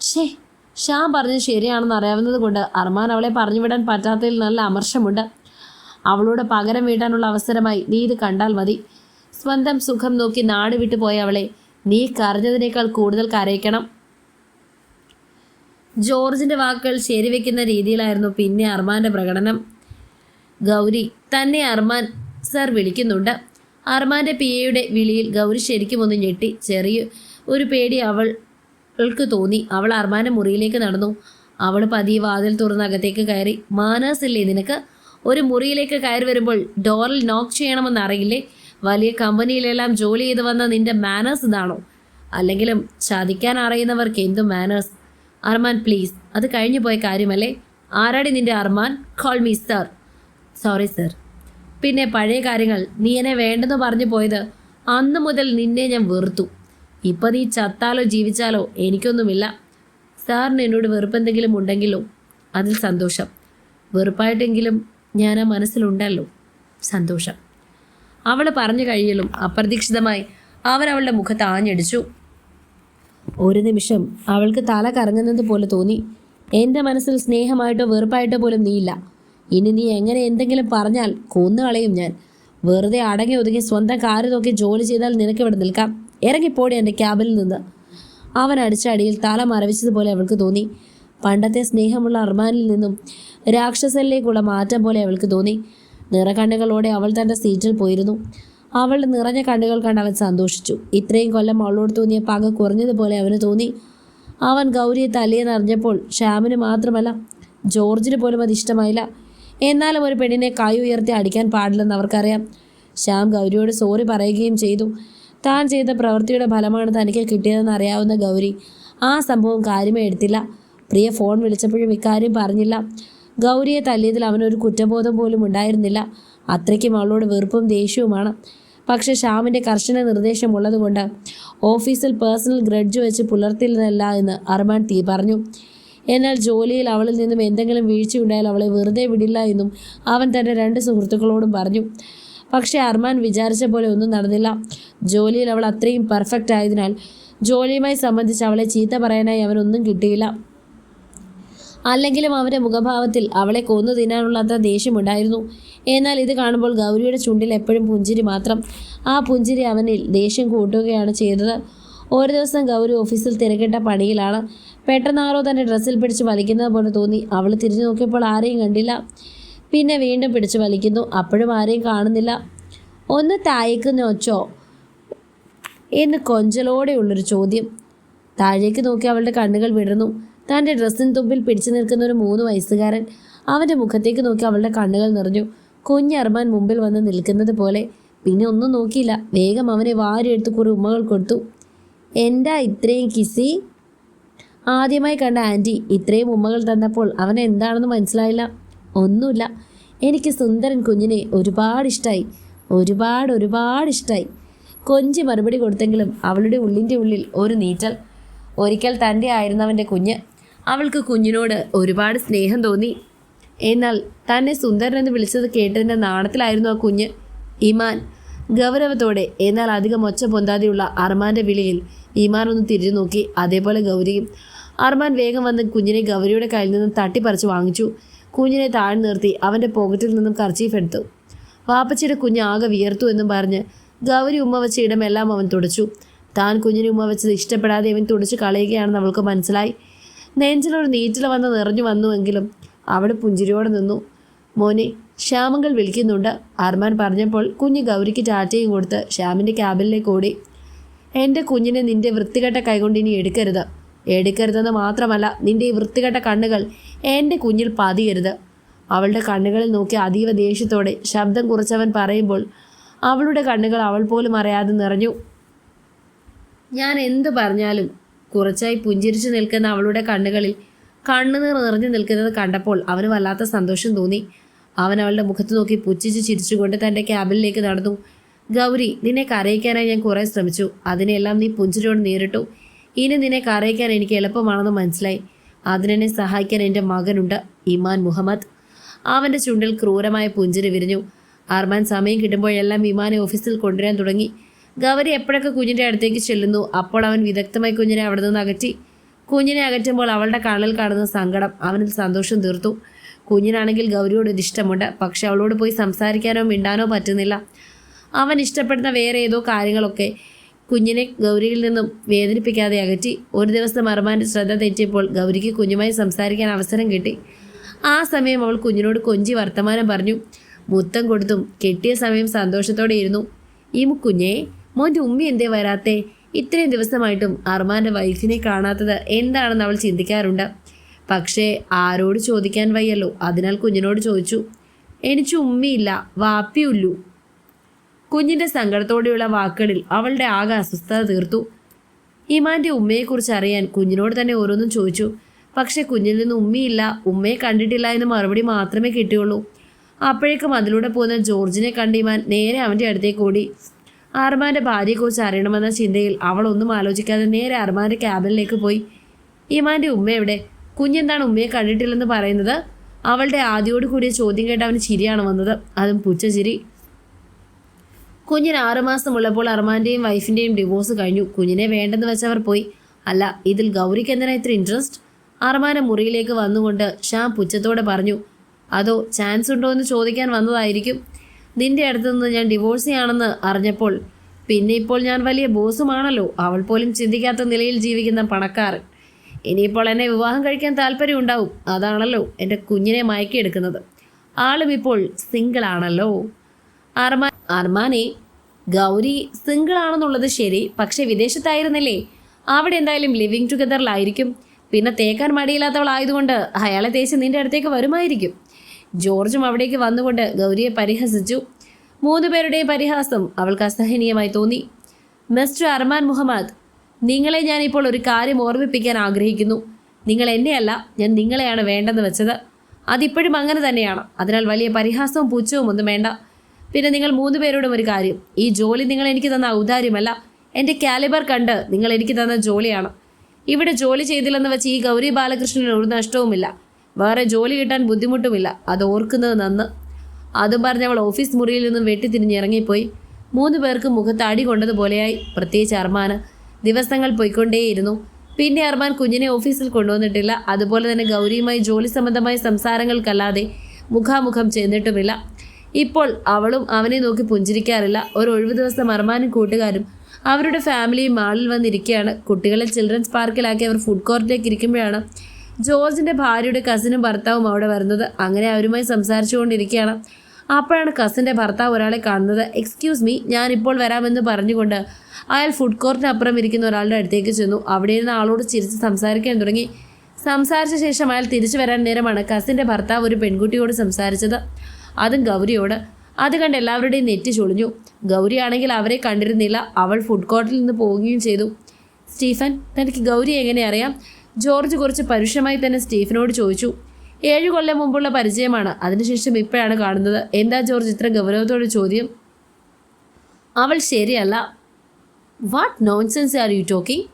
ഷേ ഷ്യാം പറഞ്ഞത് ശരിയാണെന്ന് അറിയാവുന്നത് കൊണ്ട് അർമാൻ അവളെ പറഞ്ഞു വിടാൻ പറ്റാത്തതിൽ നല്ല അമർഷമുണ്ട്. അവളോട് പകരം വീട്ടാനുള്ള അവസരമായി നീ ഇത് കണ്ടാൽ മതി. സ്വന്തം സുഖം നോക്കി നാട് വിട്ടു പോയ അവളെ നീ കരഞ്ഞതിനേക്കാൾ കൂടുതൽ കരയിക്കണം. ജോർജിന്റെ വാക്കുകൾ ശരിവെക്കുന്ന രീതിയിലായിരുന്നു പിന്നെ അർമാന്റെ പ്രകടനം. ഗൗരി തന്നെ അർമാൻ സർ വിളിക്കുന്നുണ്ട്. അർമാന്റെ പി എയുടെ വിളിയിൽ ഗൗരി ശരിക്കും ഒന്ന് ഞെട്ടി. ചെറിയ ഒരു പേടി അവൾക്ക് തോന്നി. അവൾ അർമാന്റെ മുറിയിലേക്ക് നടന്നു. അവൾ പതിയെ വാതിൽ തുറന്ന് അകത്തേക്ക് കയറി. മാനേഴ്സ് ഇല്ലേ നിനക്ക്? ഒരു മുറിയിലേക്ക് കയറി വരുമ്പോൾ ഡോറിൽ നോക്ക് ചെയ്യണമെന്ന് അറിയില്ലേ? വലിയ കമ്പനിയിലെല്ലാം ജോലി ചെയ്ത് വന്ന നിന്റെ മാനേഴ്സ് ഇതാണോ? അല്ലെങ്കിലും ചതിക്കാൻ അറിയുന്നവർക്ക് എന്തും മാനേഴ്സ് അർമാൻ പ്ലീസ് അത് കഴിഞ്ഞു പോയ കാര്യമല്ലേ? ആരാടി നിന്റെ Arman? Call me sir sorry sir പിന്നെ പഴയ കാര്യങ്ങൾ. നീ എന്നെ വേണ്ടെന്ന് പറഞ്ഞു പോയത് അന്ന് മുതൽ നിന്നെ ഞാൻ വെറുത്തു. ഇപ്പം നീ ചത്താലോ ജീവിച്ചാലോ എനിക്കൊന്നുമില്ല. സാറിന് എന്നോട് വെറുപ്പെന്തെങ്കിലും ഉണ്ടെങ്കിലോ? അതിൽ സന്തോഷം. വെറുപ്പായിട്ടെങ്കിലും ഞാൻ ആ മനസ്സിലുണ്ടല്ലോ. സന്തോഷം. അവൾ പറഞ്ഞു കഴിയലും അപ്രതീക്ഷിതമായി അവൻ അവളുടെ മുഖത്ത് ആഞ്ഞടിച്ചു. ഒരു നിമിഷം അവൾക്ക് തല കറങ്ങുന്നത് പോലെ തോന്നി. എന്റെ മനസ്സിൽ സ്നേഹമായിട്ടോ വെറുപ്പായിട്ടോ പോലും നീയില്ല. ഇനി നീ എങ്ങനെ എന്തെങ്കിലും പറഞ്ഞാൽ കൊന്നുകളയും ഞാൻ. വെറുതെ അടങ്ങി ഒതുങ്ങി സ്വന്തം കാറ് നോക്കി ജോലി ചെയ്താൽ നിനക്ക് ഇവിടെ നിൽക്കാം. ഇറങ്ങിപ്പോടി എന്റെ ക്യാബിൽ നിന്ന്. അവൻ അടിച്ച അടിയിൽ തല മറവിച്ചതുപോലെ അവൾക്ക് തോന്നി. പണ്ടത്തെ സ്നേഹമുള്ള അർമാനിൽ നിന്നും രാക്ഷസനിലേക്കുള്ള മാറ്റം പോലെ അവൾക്ക് തോന്നി. നിറകണ്ണുകളോടെ അവൾ തന്റെ സീറ്റിൽ പോയിരുന്നു. അവളുടെ നിറഞ്ഞ കണ്ണുകൾ കണ്ട് അവൻ സന്തോഷിച്ചു. ഇത്രയും കൊല്ലം അവളോട് തോന്നിയ പക കുറഞ്ഞതുപോലെ അവന് തോന്നി. അവൻ ഗൗരിയെ തല്ലിയെന്നറിഞ്ഞപ്പോൾ ശ്യാമിന് മാത്രമല്ല ജോർജിന് പോലും അത് ഇഷ്ടമായില്ല. എന്നാലും ഒരു പെണ്ണിനെ കൈ ഉയർത്തി അടിക്കാൻ പാടില്ലെന്ന് അവർക്കറിയാം. ശ്യാം ഗൗരിയോട് സോറി പറയുകയും ചെയ്തു. താൻ ചെയ്ത പ്രവൃത്തിയുടെ ഫലമാണ് തനിക്ക് കിട്ടിയതെന്ന് അറിയാവുന്ന ഗൗരി. ആ സംഭവം കാര്യമേ എടുത്തില്ല. പ്രിയ ഫോൺ വിളിച്ചപ്പോഴും ഇക്കാര്യം പറഞ്ഞില്ല. ഗൗരിയെ തല്ലിയതിൽ അവനൊരു കുറ്റബോധം പോലും ഉണ്ടായിരുന്നില്ല. അത്രയ്ക്കും അവളോട് വെറുപ്പും ദേഷ്യവുമാണ്. പക്ഷെ ശ്യാമിന്റെ കർശന നിർദ്ദേശമുള്ളതുകൊണ്ട് ഓഫീസിൽ പേഴ്സണൽ ഗ്രഡ്ജ് വെച്ച് പുലർത്തില്ലെന്നല്ല എന്ന് അർമാൻ തീ പറഞ്ഞു. എന്നാൽ ജോലിയിൽ അവളിൽ നിന്നും എന്തെങ്കിലും വീഴ്ചയുണ്ടായാൽ അവളെ വെറുതെ വിടില്ല എന്നും അവൻ തന്റെ രണ്ട് സുഹൃത്തുക്കളോടും പറഞ്ഞു. പക്ഷേ അർമാൻ വിചാരിച്ച പോലെ ഒന്നും നടന്നില്ല. ജോലിയിൽ അവൾ അത്രയും പെർഫെക്റ്റ് ആയതിനാൽ ജോലിയുമായി സംബന്ധിച്ച് അവളെ ചീത്ത പറയാനായി അവനൊന്നും കിട്ടിയില്ല. അല്ലെങ്കിലും അവന്റെ മുഖഭാവത്തിൽ അവളെ കൊന്നു തിന്നാനുള്ള അത്ര ദേഷ്യമുണ്ടായിരുന്നു. എന്നാൽ ഇത് കാണുമ്പോൾ ഗൗരിയുടെ ചുണ്ടിൽ എപ്പോഴും പുഞ്ചിരി മാത്രം. ആ പുഞ്ചിരി അവനിൽ ദേഷ്യം കൂട്ടുകയാണ് ചെയ്തത്. ഒരു ദിവസം ഗൗരി ഓഫീസിൽ തിരക്കിട്ട പണിയിലാണ്. പെട്ടെന്ന് ആരോ തന്നെ ഡ്രസ്സിൽ പിടിച്ച് വലിക്കുന്നത് പോലെ തോന്നി. അവൾ തിരിഞ്ഞു നോക്കിയപ്പോൾ ആരെയും കണ്ടില്ല. പിന്നെ വീണ്ടും പിടിച്ച് വലിക്കുന്നു. അപ്പോഴും ആരെയും കാണുന്നില്ല. ഒന്ന് താഴേക്ക് ഒച്ചോ എന്ന് കൊഞ്ചലോടെയുള്ളൊരു ചോദ്യം. താഴേക്ക് നോക്കി അവളുടെ കണ്ണുകൾ വിടർന്നു. തന്റെ ഡ്രസ്സിന് തുമ്പിൽ പിടിച്ചു നിൽക്കുന്ന ഒരു മൂന്ന് വയസ്സുകാരൻ അവന്റെ മുഖത്തേക്ക് നോക്കി അവളുടെ കണ്ണുകൾ നിറഞ്ഞു. കുഞ്ഞർമാൻ മുമ്പിൽ വന്ന് നിൽക്കുന്നത് പോലെ. പിന്നെ ഒന്നും നോക്കിയില്ല. വേഗം അവനെ വാരിയെടുത്ത് കുറേ ഉമ്മകൾ കൊടുത്തു. എന്താ ഇത്രയും കിസി? ആദ്യമായി കണ്ട ആന്റി. ഇത്രയും ഉമ്മകൾ തന്നപ്പോൾ അവൻ എന്താണെന്ന് മനസ്സിലായില്ല. ഒന്നുമില്ല. എനിക്ക് സുന്ദരൻ കുഞ്ഞിനെ ഒരുപാട് ഇഷ്ടമായി ഒരുപാട് ഒരുപാട് ഇഷ്ടമായി കൊഞ്ചി മറുപടി കൊടുത്തെങ്കിലും അവളുടെ ഉള്ളിന്റെ ഉള്ളിൽ ഒരു നീറ്റൽ. ഒരിക്കൽ തന്റെ ആയിരുന്നവന്റെ കുഞ്ഞ്. അവൾക്ക് കുഞ്ഞിനോട് ഒരുപാട് സ്നേഹം തോന്നി. എന്നാൽ തന്നെ സുന്ദരൻ എന്ന് വിളിച്ചത് കേട്ടതിന്റെ നാണത്തിലായിരുന്നു ആ കുഞ്ഞ്. ഇമാൻ ഗൗരവത്തോടെ എന്നാൽ അധികം ഒച്ച പൊന്താതെയുള്ള അർമാന്റെ വിളിയിൽ ഇമാൻ ഒന്ന് തിരിഞ്ഞു നോക്കി. അതേപോലെ ഗൗരിയും. അർമാൻ വേഗം വന്ന് കുഞ്ഞിനെ ഗൗരിയുടെ കയ്യിൽ നിന്നും തട്ടിപ്പറിച്ച് വാങ്ങിച്ചു. കുഞ്ഞിനെ താഴ്ന്നു നിർത്തി അവന്റെ പോക്കറ്റിൽ നിന്നും കർച്ചീഫ് എടുത്തു. വാപ്പച്ചിയുടെ കുഞ്ഞ് ആകെ വിയർത്തു എന്നും പറഞ്ഞ് ഗൗരി ഉമ്മ വെച്ച ഇടമെല്ലാം അവൻ തുടച്ചു. താൻ കുഞ്ഞിനെ ഉമ്മ വെച്ചത് ഇഷ്ടപ്പെടാതെ അവൻ തുടച്ചു കളയുകയാണെന്ന് അവൾക്ക് മനസ്സിലായി. നെഞ്ചിലൊരു നീറ്റിൽ വന്ന് നിറഞ്ഞു വന്നുവെങ്കിലും അവിടെ പുഞ്ചിരിയോടെ നിന്നു. മോനെ ശ്യാമങ്ങൾ വിളിക്കുന്നുണ്ട്. അർമാൻ പറഞ്ഞപ്പോൾ കുഞ്ഞ് ഗൗരിക്ക് ടാറ്റയും കൊടുത്ത് ശ്യാമിന്റെ ക്യാബിനിലേക്ക് ഓടി. എന്റെ കുഞ്ഞിനെ നിന്റെ വൃത്തികെട്ട കൈകൊണ്ട് ഇനി എടുക്കരുത്. എടുക്കരുതെന്ന് മാത്രമല്ല നിന്റെ ഈ വൃത്തികെട്ട കണ്ണുകൾ എന്റെ കുഞ്ഞിൽ പതിയരുത്. അവളുടെ കണ്ണുകളിൽ നോക്കി അതീവ ദേഷ്യത്തോടെ ശബ്ദം കുറച്ചവൻ പറയുമ്പോൾ അവളുടെ കണ്ണുകൾ അവൾ പോലും അറിയാതെ നിറഞ്ഞു. ഞാൻ എന്തു പറഞ്ഞാലും കുറച്ചായി പുഞ്ചിരിച്ചു നിൽക്കുന്ന അവളുടെ കണ്ണുകളിൽ കണ്ണുനീർ നിറഞ്ഞു നിൽക്കുന്നത് കണ്ടപ്പോൾ അവന് വല്ലാത്ത സന്തോഷം തോന്നി. അവൻ അവളുടെ മുഖത്ത് നോക്കി പുച്ഛിച്ച് ചിരിച്ചുകൊണ്ട് തന്റെ ക്യാബിനിലേക്ക് നടന്നു. ഗൗരി നിന്നെ കരയിക്കാനായി ഞാൻ കുറേ ശ്രമിച്ചു. അതിനെല്ലാം നീ പുഞ്ചിരിയോട് നേരിട്ടു. ഇനി നിന്നെ കരയിക്കാൻ എനിക്ക് എളുപ്പമാണെന്ന് മനസ്സിലായി. അതിനെന്നെ സഹായിക്കാൻ എന്റെ മകനുണ്ട് ഇമാൻ മുഹമ്മദ്. അവന്റെ ചുണ്ടിൽ ക്രൂരമായ പുഞ്ചിരി വിരിഞ്ഞു. അർമാൻ സമയം കിട്ടുമ്പോഴെല്ലാം ഇമാനെ ഓഫീസിൽ കൊണ്ടുവരാൻ തുടങ്ങി. ഗൗരി എപ്പോഴൊക്കെ കുഞ്ഞിന്റെ അടുത്തേക്ക് ചെല്ലുന്നു അപ്പോൾ അവൻ വിദഗ്ധമായി കുഞ്ഞിനെ അവിടെ നിന്ന് അകറ്റി. കുഞ്ഞിനെ അകറ്റുമ്പോൾ അവളുടെ കണ്ണിൽ കാണുന്ന സങ്കടം അവനിൽ സന്തോഷം തീർത്തു. കുഞ്ഞിനാണെങ്കിൽ ഗൗരിയോട് ഇതിഷ്ടമുണ്ട് പക്ഷെ അവളോട് പോയി സംസാരിക്കാനോ മിണ്ടാനോ പറ്റുന്നില്ല. അവൻ ഇഷ്ടപ്പെടുന്ന വേറെ ഏതോ കാര്യങ്ങളൊക്കെ കുഞ്ഞിനെ ഗൗരിയിൽ നിന്നും വേദനിപ്പിക്കാതെ അകറ്റി. ഒരു ദിവസം അർമാന്റെ ശ്രദ്ധ തെറ്റിയപ്പോൾ ഗൗരിക്ക് കുഞ്ഞുമായി സംസാരിക്കാൻ അവസരം കിട്ടി. ആ സമയം അവൾ കുഞ്ഞിനോട് കൊഞ്ചി വർത്തമാനം പറഞ്ഞു. മുത്തം കൊടുത്തും കെട്ടിയ സമയം സന്തോഷത്തോടെ ഇരുന്നു. ഈ കുഞ്ഞേ മോന്റെ ഉമ്മി എന്തേ വരാത്തേ? ഇത്രയും ദിവസമായിട്ടും അർമാന്റെ വൈഫിനെ കാണാത്തത് എന്താണെന്ന് അവൾ ചിന്തിക്കാറുണ്ട്. പക്ഷേ ആരോട് ചോദിക്കാൻ വയ്യല്ലോ? അതിനാൽ കുഞ്ഞിനോട് ചോദിച്ചു. എനിക്ക് ഉമ്മിയില്ല വാപ്പിയുള്ളൂ കുഞ്ഞിന്റെ സങ്കടത്തോടെയുള്ള വാക്കുകളിൽ അവളുടെ ആകെ അസ്വസ്ഥത തീർത്തു. ഇമാന്റെ ഉമ്മയെക്കുറിച്ച് അറിയാൻ കുഞ്ഞിനോട് തന്നെ ഓരോന്നും ചോദിച്ചു. പക്ഷെ കുഞ്ഞിൽ നിന്ന് ഉമ്മയില്ല ഉമ്മയെ കണ്ടിട്ടില്ല എന്ന് മറുപടി മാത്രമേ കിട്ടിയുള്ളൂ. അപ്പോഴേക്കും അതിലൂടെ പോകുന്ന ജോർജിനെ കണ്ട് ഇമാൻ നേരെ അവന്റെ അടുത്തേക്ക് ഓടി. അർമാന്റെ ഭാര്യയെക്കുറിച്ച് അറിയണമെന്ന ചിന്തയിൽ അവൾ ഒന്നും ആലോചിക്കാതെ നേരെ അർമാന്റെ ക്യാബിനിലേക്ക് പോയി. ഇമാന്റെ ഉമ്മ എവിടെ? കുഞ്ഞെന്താണ് ഉമ്മയെ കണ്ടിട്ടില്ലെന്ന് പറയുന്നത്? അവളുടെ ആദ്യോട് കൂടിയ ചോദ്യം കേട്ട് അവന് ചിരിയാണ് വന്നത്. അതും പുച്ഛചിരി കുഞ്ഞിന് ആറുമാസമുള്ളപ്പോൾ അർമാന്റെയും വൈഫിന്റെയും ഡിവോഴ്സ് കഴിഞ്ഞു. കുഞ്ഞിനെ വേണ്ടെന്ന് വെച്ചവർ പോയി. അല്ല ഇതിൽ ഗൗരിക്ക് എന്തിനാ ഇത്ര ഇൻട്രസ്റ്റ് അർമാനെ മുറിയിലേക്ക് വന്നുകൊണ്ട് ഷാം പുച്ഛത്തോടെ പറഞ്ഞു അതോ ചാൻസ് ഉണ്ടോ എന്ന് ചോദിക്കാൻ വന്നതായിരിക്കും. നിന്റെ അടുത്തു നിന്ന് ഞാൻ ഡിവോഴ്സിയാണെന്ന് അറിഞ്ഞപ്പോൾ പിന്നെ ഇപ്പോൾ ഞാൻ വലിയ ബോസുമാണല്ലോ. അവൾ പോലും ചിന്തിക്കാത്ത നിലയിൽ ജീവിക്കുന്ന പണക്കാരൻ. ഇനിയിപ്പോൾ എന്നെ വിവാഹം കഴിക്കാൻ താല്പര്യം ഉണ്ടാവും. അതാണല്ലോ എന്റെ കുഞ്ഞിനെ മയക്കിയെടുക്കുന്നത്. ആളും ഇപ്പോൾ സിംഗിളാണല്ലോ അർമാൻ അർമാനെ ഗൗരി സിംഗിളാണെന്നുള്ളത് ശരി പക്ഷെ വിദേശത്തായിരുന്നില്ലേ? അവിടെ എന്തായാലും ലിവിങ് ടുഗദറിലായിരിക്കും പിന്നെ തേക്കാൻ മടിയില്ലാത്തവളായതുകൊണ്ട് അയാളെ തേച്ച് നിന്റെ അടുത്തേക്ക് വരുമായിരിക്കും. ജോർജും അവിടേക്ക് വന്നുകൊണ്ട് ഗൗരിയെ പരിഹസിച്ചു. മൂന്നു പേരുടെയും പരിഹാസം അവൾക്ക് അസഹനീയമായി തോന്നി. മിസ്റ്റർ അർമാൻ മുഹമ്മദ് നിങ്ങളെ ഞാൻ ഇപ്പോൾ ഒരു കാര്യം ഓർമ്മിപ്പിക്കാൻ ആഗ്രഹിക്കുന്നു. നിങ്ങൾ എന്നെയല്ല ഞാൻ നിങ്ങളെയാണ് വേണ്ടെന്ന് വെച്ചത്. അതിപ്പോഴും അങ്ങനെ തന്നെയാണ്. അതിനാൽ വലിയ പരിഹാസവും പുച്ഛവും ഒന്നും വേണ്ട. പിന്നെ നിങ്ങൾ മൂന്ന് പേരോടും ഒരു കാര്യം. ഈ ജോലി നിങ്ങൾ എനിക്ക് തന്ന ഔദാര്യമല്ല. എന്റെ കാലിബർ കണ്ട് നിങ്ങൾ എനിക്ക് തന്ന ജോലിയാണ്. ഇവിടെ ജോലി ചെയ്തില്ലെന്ന് വെച്ച് ഈ ഗൗരി ബാലകൃഷ്ണന് ഒരു നഷ്ടവുമില്ല. വേറെ ജോലി കിട്ടാൻ ബുദ്ധിമുട്ടുമില്ല. അത് ഓർക്കുന്നത് നന്ന്. അതും പറഞ്ഞ് അവൾ ഓഫീസ് മുറിയിൽ നിന്നും വെട്ടിത്തിരിഞ്ഞിറങ്ങിപ്പോയി മൂന്ന് പേർക്ക് മുഖത്ത് അടി കൊണ്ടതുപോലെയായി. പ്രത്യേകിച്ച് അർമാന്. ദിവസങ്ങൾ പോയിക്കൊണ്ടേയിരുന്നു. പിന്നെ അർമാൻ കുഞ്ഞിനെ ഓഫീസിൽ കൊണ്ടുവന്നിട്ടില്ല. അതുപോലെ തന്നെ ഗൗരിയുമായി ജോലി സംബന്ധമായ സംസാരങ്ങൾക്കല്ലാതെ മുഖാമുഖം ചെന്നിട്ടുമില്ല. ഇപ്പോൾ അവളും അവനെ നോക്കി പുഞ്ചിരിക്കാറില്ല. ഒരു ഒഴിവ് ദിവസം അർമാനും കൂട്ടുകാരും അവരുടെ ഫാമിലിയും മാളിൽ വന്നിരിക്കുകയാണ്. കുട്ടികളെ ചിൽഡ്രൻസ് പാർക്കിലാക്കി അവർ ഫുഡ് കോർട്ടിലേക്ക് ഇരിക്കുമ്പോഴാണ് ജോർജിന്റെ ഭാര്യയുടെ കസിനും ഭർത്താവും അവിടെ വരുന്നത് അങ്ങനെ അവരുമായി സംസാരിച്ചുകൊണ്ടിരിക്കുകയാണ്. അപ്പോഴാണ് കസിന്റെ ഭർത്താവ് ഒരാളെ കാണുന്നത്. എക്സ്ക്യൂസ് മീ ഞാനിപ്പോൾ വരാമെന്ന് പറഞ്ഞുകൊണ്ട് അയാൾ ഫുഡ് കോർട്ടിനപ്പുറം ഇരിക്കുന്ന ഒരാളുടെ അടുത്തേക്ക് ചെന്നു. അവിടെ ഇരുന്ന ആളോട് ചിരിച്ച് സംസാരിക്കാൻ തുടങ്ങി. സംസാരിച്ച ശേഷം അയാൾ തിരിച്ചു വരാൻ നേരമാണ് കസിന്റെ ഭർത്താവ് ഒരു പെൺകുട്ടിയോട് സംസാരിച്ചത്. അതും ഗൗരിയോട്. അത് കണ്ട് എല്ലാവരുടെയും നെറ്റി ചൊളിഞ്ഞു. ഗൗരിയാണെങ്കിൽ അവരെ കണ്ടിരുന്നില്ല. അവൾ ഫുഡ് കോർട്ടിൽ നിന്ന് പോവുകയും ചെയ്തു. സ്റ്റീഫൻ തനിക്ക് ഗൗരി എങ്ങനെ അറിയാം? ജോർജ് കുറച്ച് പരുഷമായി തന്നെ സ്റ്റീഫനോട് ചോദിച്ചു. ഏഴു കൊല്ലം മുമ്പുള്ള പരിചയമാണ്. അതിനുശേഷം ഇപ്പോഴാണ് കാണുന്നത്. എന്താ ജോർജ് ഇത്ര ഗൗരവത്തോടെ ചോദ്യം? അവൾ ശരിയല്ല. What nonsense are you talking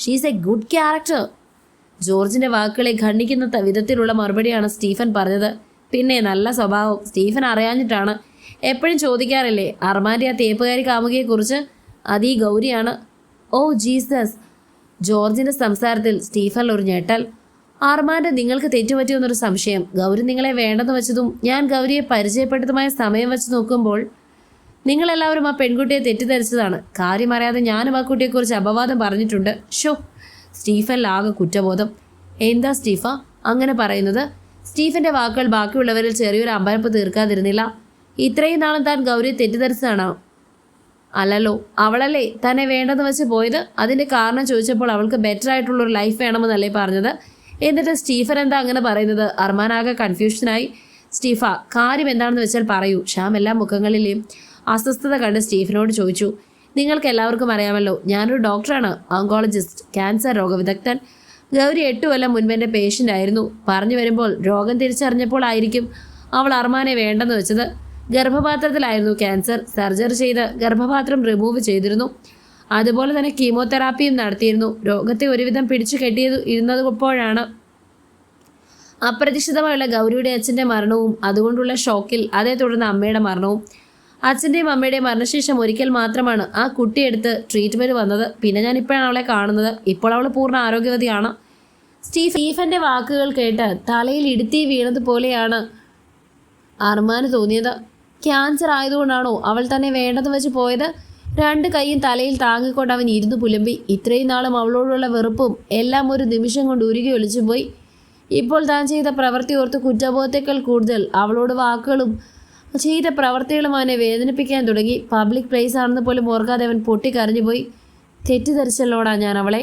she's a good character ജോർജിന്റെ വാക്കുകളെ ഖണ്ഡിക്കുന്ന വിധത്തിലുള്ള മറുപടിയാണ് സ്റ്റീഫൻ പറഞ്ഞത്. പിന്നെ നല്ല സ്വഭാവം. സ്റ്റീഫൻ അറിയാഞ്ഞിട്ടാണ്. എപ്പോഴും ചോദിക്കാറില്ലേ അർമാന്റെ ആ തേപ്പുകാരി കാമുകിയെക്കുറിച്ച്? അതീ ഗൗരിയാണ്. ഓ ജീസസ് ജോർജിന്റെ സംസാരത്തിൽ സ്റ്റീഫൻ ഒരു ഞെട്ടൽ. ആർമാന്റെ നിങ്ങൾക്ക് തെറ്റുപറ്റിയെന്നൊരു സംശയം. ഗൗരി നിങ്ങളെ വേണ്ടെന്ന് വെച്ചതും ഞാൻ ഗൗരിയെ പരിചയപ്പെട്ടതുമായ സമയം വെച്ച് നോക്കുമ്പോൾ നിങ്ങളെല്ലാവരും ആ പെൺകുട്ടിയെ തെറ്റിദ്ധരിച്ചതാണ്. കാര്യം അറിയാതെ ഞാനും ആ കുട്ടിയെക്കുറിച്ച് അപവാദം പറഞ്ഞിട്ടുണ്ട്. ഷോ സ്റ്റീഫനിലാകെ കുറ്റബോധം. എന്താ സ്റ്റീഫ? അങ്ങനെ പറയുന്നത്. സ്റ്റീഫന്റെ വാക്കുകൾ ബാക്കിയുള്ളവരിൽ ചെറിയൊരു അമ്പരപ്പ് തീർക്കാതിരുന്നില്ല. ഇത്രയും നാളും താൻ ഗൗരിയെ തെറ്റിദ്ധരിച്ചതാണോ? അല്ലല്ലോ. അവളല്ലേ തന്നെ വേണ്ടെന്ന് വെച്ച് പോയത്? അതിന്റെ കാരണം ചോദിച്ചപ്പോൾ അവൾക്ക് ബെറ്റർ ആയിട്ടുള്ളൊരു ലൈഫ് വേണമെന്നല്ലേ പറഞ്ഞത്. എന്നിട്ട് സ്റ്റീഫൻ എന്താ അങ്ങനെ പറയുന്നത്? അർമാനാകെ കൺഫ്യൂഷനായി സ്റ്റീഫ കാര്യം എന്താണെന്ന് വെച്ചാൽ പറയൂ. ഷ്യാം എല്ലാ മുഖങ്ങളിലെയും അസ്വസ്ഥത കണ്ട് സ്റ്റീഫനോട് ചോദിച്ചു. നിങ്ങൾക്ക് എല്ലാവർക്കും അറിയാമല്ലോ ഞാനൊരു ഡോക്ടറാണ് ഓങ്കോളജിസ്റ്റ് ക്യാൻസർ രോഗവിദഗ്ധൻ. ഗൗരി എട്ട് കൊല്ലം മുൻപ് എന്റെ പേഷ്യന്റ് ആയിരുന്നു. പറഞ്ഞു വരുമ്പോൾ രോഗം തിരിച്ചറിഞ്ഞപ്പോൾ ആയിരിക്കും അവൾ അർമാനെ വേണ്ടെന്ന് വെച്ചത്. ഗർഭപാത്രത്തിലായിരുന്നു ക്യാൻസർ. സർജറി ചെയ്ത് ഗർഭപാത്രം റിമൂവ് ചെയ്തിരുന്നു. അതുപോലെ തന്നെ കീമോതെറാപ്പിയും നടത്തിയിരുന്നു. രോഗത്തെ ഒരുവിധം പിടിച്ചു കെട്ടിയത് ഇരുന്നതുപ്പോഴാണ് അപ്രതീക്ഷിതമായുള്ള ഗൗരിയുടെ അച്ഛന്റെ മരണവും അതുകൊണ്ടുള്ള ഷോക്കിൽ അതേ തുടർന്ന് അമ്മയുടെ മരണവും. അച്ഛന്റെയും അമ്മയുടെയും മരണശേഷം ഒരിക്കൽ മാത്രമാണ് ആ കുട്ടിയെടുത്ത് ട്രീറ്റ്മെന്റ് വന്നത്. പിന്നെ ഞാൻ ഇപ്പോഴാണ് അവളെ കാണുന്നത്. ഇപ്പോൾ അവൾ പൂർണ ആരോഗ്യവതിയാണ്. സ്റ്റീഫ് സ്റ്റീഫന്റെ വാക്കുകൾ കേട്ട് തലയിൽ ഇടുത്തി വീണതുപോലെയാണ് അർമാന് തോന്നിയത്. ക്യാൻസർ ആയതുകൊണ്ടാണോ അവൾ തന്നെ വേണ്ടെന്ന് വെച്ച് പോയത്? രണ്ട് കൈയും തലയിൽ താങ്ങിക്കൊണ്ട് അവൻ ഇരുന്ന് പുലമ്പി. ഇത്രയും നാളും അവളോടുള്ള വെറുപ്പും എല്ലാം ഒരു നിമിഷം കൊണ്ട് ഉരുകി ഒളിച്ചു പോയി. ഇപ്പോൾ താൻ ചെയ്ത പ്രവൃത്തി ഓർത്ത് കുറ്റബോധത്തേക്കാൾ കൂടുതൽ അവളോട് വാക്കുകളും ചെയ്ത പ്രവർത്തികളും അവനെ വേദനിപ്പിക്കാൻ തുടങ്ങി. പബ്ലിക് പ്ലേസ് ആണെന്ന് പോലും ഓർക്കാതെ അവൻ പൊട്ടിക്കരഞ്ഞുപോയി തെറ്റിദ്ധരിച്ചല്ലോടാ ഞാൻ അവളെ.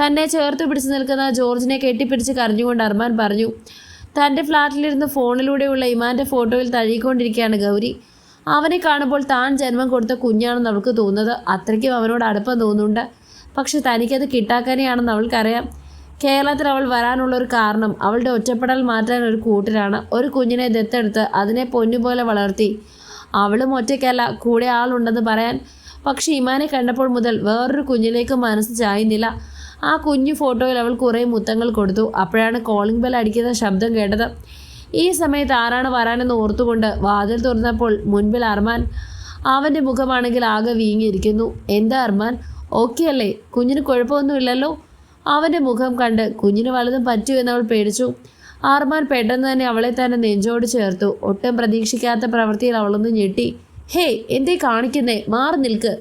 തന്നെ ചേർത്ത് പിടിച്ച് നിൽക്കുന്ന ജോർജിനെ കെട്ടിപ്പിടിച്ച് കരഞ്ഞുകൊണ്ട് അർമാൻ പറഞ്ഞു തന്റെ ഫ്ലാറ്റിലിരുന്ന് ഫോണിലൂടെയുള്ള ഇമാന്റെ ഫോട്ടോയിൽ തഴുകിക്കൊണ്ടിരിക്കുകയാണ് ഗൗരി. അവനെ കാണുമ്പോൾ താൻ ജന്മം കൊടുത്ത കുഞ്ഞാണെന്ന് അവൾക്ക് തോന്നുന്നത് അത്രയ്ക്കും അവനോട് അടുപ്പം തോന്നുന്നുണ്ട്. പക്ഷെ തനിക്കത് കിട്ടാക്കാനെയാണെന്ന് അവൾക്കറിയാം. കേരളത്തിൽ അവൾ വരാനുള്ള ഒരു കാരണം അവളുടെ ഒറ്റപ്പെടൽ മാറ്റാൻ ഒരു കൂട്ടിലാണ് ഒരു കുഞ്ഞിനെ ദത്തെടുത്ത് അതിനെ പൊന്നുപോലെ വളർത്തി. അവളും ഒറ്റയ്ക്കല്ല കൂടെ ആളുണ്ടെന്ന് പറയാൻ. പക്ഷെ ഇമാനെ കണ്ടപ്പോൾ മുതൽ വേറൊരു കുഞ്ഞിലേക്ക് മനസ്സ് ചായുന്നില്ല. ആ കുഞ്ഞു ഫോട്ടോയിൽ അവൾ കുറേ മുത്തങ്ങൾ കൊടുത്തു. അപ്പോഴാണ് കോളിംഗ് ബെൽ അടിക്കുന്ന ശബ്ദം കേട്ടത്. ഈ സമയത്ത് ആരാണ് വരാനെന്ന് ഓർത്തുകൊണ്ട് വാതിൽ തുറന്നപ്പോൾ മുൻപിൽ അർമാൻ അവന്റെ മുഖമാണെങ്കിൽ ആകെ വീങ്ങിയിരിക്കുന്നു. എന്താ അർമാൻ? ഓക്കെ അല്ലേ? കുഞ്ഞിന് കുഴപ്പമൊന്നുമില്ലല്ലോ? അവന്റെ മുഖം കണ്ട് കുഞ്ഞിന് വലുതും പറ്റൂ എന്നവൾ പേടിച്ചു. ആർമാൻ പെട്ടെന്ന് തന്നെ അവളെ തന്നെ നെഞ്ചോട് ചേർത്തു. ഒട്ടും പ്രതീക്ഷിക്കാത്ത പ്രവൃത്തിയിൽ അവളൊന്ന് ഞെട്ടി. ഹേയ് എന്തേ കാണിക്കുന്നേ? മാറി നിൽക്ക്.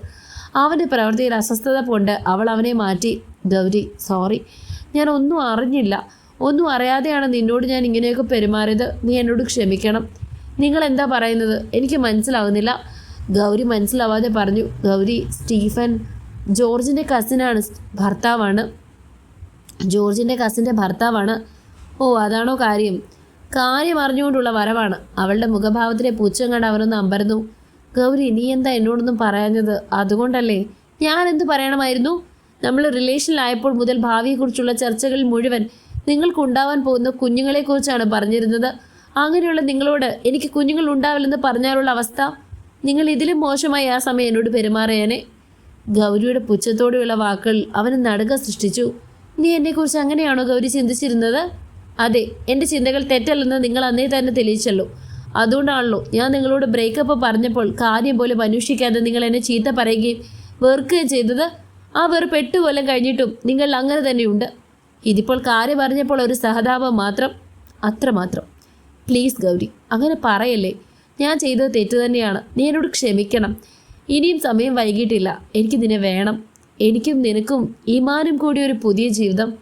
അവന്റെ പ്രവൃത്തിയിൽ അസ്വസ്ഥത കൊണ്ട് അവൾ അവനെ മാറ്റി ഗൗരി സോറി. ഞാൻ ഒന്നും അറിഞ്ഞില്ല. ഒന്നും അറിയാതെയാണ് നിന്നോട് ഞാൻ ഇങ്ങനെയൊക്കെ പെരുമാറിയത്. നീ എന്നോട് ക്ഷമിക്കണം. നിങ്ങൾ എന്താ പറയുന്നത്? എനിക്ക് മനസ്സിലാകുന്നില്ല ഗൗരി മനസ്സിലാവാതെ പറഞ്ഞു ഗൗരി സ്റ്റീഫൻ ജോർജിന്റെ കസിനാണ് ഭർത്താവാണ്. ജോർജിന്റെ കസിന്റെ ഭർത്താവാണ്. ഓ അതാണോ കാര്യം? കാര്യം അറിഞ്ഞുകൊണ്ടുള്ള വരവാണ്. അവളുടെ മുഖഭാവത്തിലെ പുച്ഛം കണ്ട് അവനൊന്ന് അമ്പരന്നു. ഗൗരി നീ എന്താ എന്നോടൊന്നും പറയാഞ്ഞത്? അതുകൊണ്ടല്ലേ? ഞാൻ എന്ത് പറയണമായിരുന്നു? നമ്മൾ റിലേഷനിലായപ്പോൾ മുതൽ ഭാവിയെക്കുറിച്ചുള്ള ചർച്ചകളിൽ മുഴുവൻ നിങ്ങൾക്കുണ്ടാവാൻ പോകുന്ന കുഞ്ഞുങ്ങളെക്കുറിച്ചാണ് പറഞ്ഞിരുന്നത്. അങ്ങനെയുള്ള നിങ്ങളോട് എനിക്ക് കുഞ്ഞുങ്ങൾ ഉണ്ടാവില്ലെന്ന് പറഞ്ഞാലുള്ള അവസ്ഥ നിങ്ങൾ ഇതിലും മോശമായി ആ സമയം എന്നോട് പെരുമാറിയാനെ. ഗൗരിയുടെ പുച്ഛത്തോടെയുള്ള വാക്കുകൾ അവന് നടുക സൃഷ്ടിച്ചു. നീ എന്നെക്കുറിച്ച് അങ്ങനെയാണോ ഗൗരി ചിന്തിച്ചിരുന്നത്? അതെ എന്റെ ചിന്തകൾ തെറ്റല്ലെന്ന് നിങ്ങൾ അന്നേ തന്നെ തെളിയിച്ചല്ലോ. അതുകൊണ്ടാണല്ലോ ഞാൻ നിങ്ങളോട് ബ്രേക്കപ്പ് പറഞ്ഞപ്പോൾ കാര്യം പോലും അന്വേഷിക്കാതെ നിങ്ങൾ എന്നെ ചീത്ത പറയുകയും വെറുക്കുകയും ചെയ്തത്. ആ വെറുപ്പ് എട്ട് കൊല്ലം കഴിഞ്ഞിട്ടും നിങ്ങൾ അങ്ങനെ തന്നെയുണ്ട്. ഇതിപ്പോൾ കാര്യം പറഞ്ഞപ്പോൾ ഒരു സഹതാപം മാത്രം അത്രമാത്രം പ്ലീസ് ഗൗരി അങ്ങനെ പറയല്ലേ? ഞാൻ ചെയ്തത് തെറ്റ് തന്നെയാണ്. നീ എന്നോട് ക്ഷമിക്കണം. ഇനിയും സമയം വൈകിട്ടില്ല. എനിക്ക് നിന്നെ വേണം. എനിക്കും നിനക്കും ഈമാനും കൂടി ഒരു പുതിയ ജീവിതം.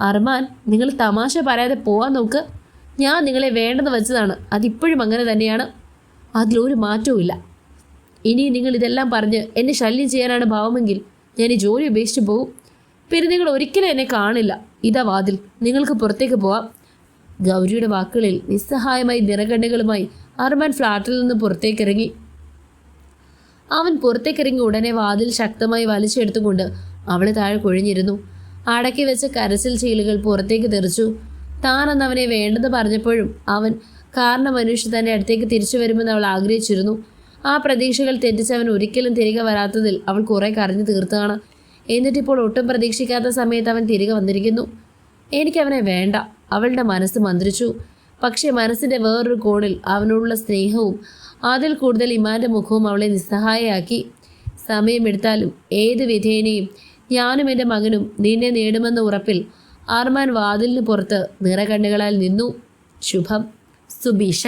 അർമാൻ നിങ്ങൾ തമാശ പറയാതെ പോവാൻ നോക്ക്. ഞാൻ നിങ്ങളെ വേണ്ടെന്ന് വെച്ചതാണ്. അതിപ്പോഴും അങ്ങനെ തന്നെയാണ്. അതിലൊരു മാറ്റവുമില്ല ഇനി നിങ്ങൾ ഇതെല്ലാം പറഞ്ഞ് എന്നെ ശല്യം ചെയ്യാനാണ് ഭാവമെങ്കിൽ ഞാൻ ഈ ജോലി ഉപേക്ഷിച്ച് പോകും. പിന്നെ നിങ്ങൾ ഒരിക്കലും എന്നെ കാണില്ല. ഇതാ വാതിൽ. നിങ്ങൾക്ക് പുറത്തേക്ക് പോവാം. ഗൗരിയുടെ വാക്കുകളിൽ നിസ്സഹായമായി നിറകണ്ണുകളുമായി അർമാൻ ഫ്ലാറ്റിൽ നിന്ന് പുറത്തേക്കിറങ്ങി. അവൻ പുറത്തേക്കിറങ്ങി ഉടനെ വാതിൽ ശക്തമായി വലിച്ചെടുത്തുകൊണ്ട് അവളെ താഴെ കൊഴിഞ്ഞിരുന്നു. അടക്കി വെച്ച കരച്ചിൽ ചീലുകൾ പുറത്തേക്ക് തെറിച്ചു. താനെന്ന് അവനെ വേണ്ടെന്ന് പറഞ്ഞപ്പോഴും അവൻ കാരണം മനുഷ്യൻ തന്റെ അടുത്തേക്ക് തിരിച്ചു വരുമെന്ന് അവൾ ആഗ്രഹിച്ചിരുന്നു. ആ പ്രതീക്ഷകൾ തെറ്റിച്ചവൻ ഒരിക്കലും തിരികെ വരാത്തതിൽ അവൾ കുറെ കരഞ്ഞു തീർത്താണ് എന്നിട്ടിപ്പോൾ ഒട്ടും പ്രതീക്ഷിക്കാത്ത സമയത്ത് അവൻ തിരികെ വന്നിരിക്കുന്നു. എനിക്കവനെ വേണ്ട. അവളുടെ മനസ്സ് മന്ത്രിച്ചു. പക്ഷേ മനസ്സിന്റെ വേറൊരു കോണിൽ അവനോടുള്ള സ്നേഹവും അതിൽ കൂടുതൽ ഇമാന്റെ മുഖവും അവളെ നിസ്സഹായയാക്കി. സമയമെടുത്താലും ഏത് വിധേനയും ഞാനും എന്റെ മകനും നിന്നെ നേടുമെന്ന ഉറപ്പിൽ ആർമാൻ വാതിലിന് പുറത്ത് നിറകണ്ണുകളാൽ നിന്നു. ശുഭം. സുബീഷ.